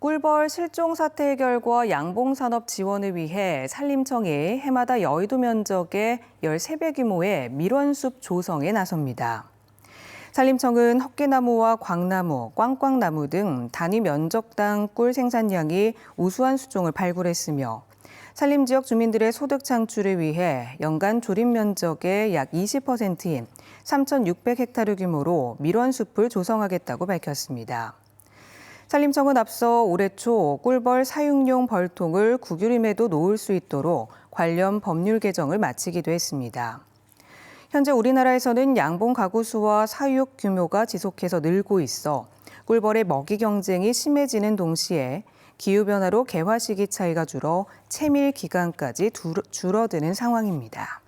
꿀벌 실종 사태 해결과 양봉산업 지원을 위해 산림청이 해마다 여의도 면적의 13배 규모의 밀원숲 조성에 나섭니다. 산림청은 헛개나무와 광나무, 꽝꽝나무 등 단위 면적당 꿀 생산량이 우수한 수종을 발굴했으며 산림 지역 주민들의 소득 창출을 위해 연간 조립 면적의 약 20%인 3,600헥타르 규모로 밀원숲을 조성하겠다고 밝혔습니다. 산림청은 앞서 올해 초 꿀벌 사육용 벌통을 구규림에도 놓을 수 있도록 관련 법률 개정을 마치기도 했습니다. 현재 우리나라에서는 양봉 가구 수와 사육 규모가 지속해서 늘고 있어 꿀벌의 먹이 경쟁이 심해지는 동시에 기후변화로 개화 시기 차이가 줄어 채밀 기간까지 줄어드는 상황입니다.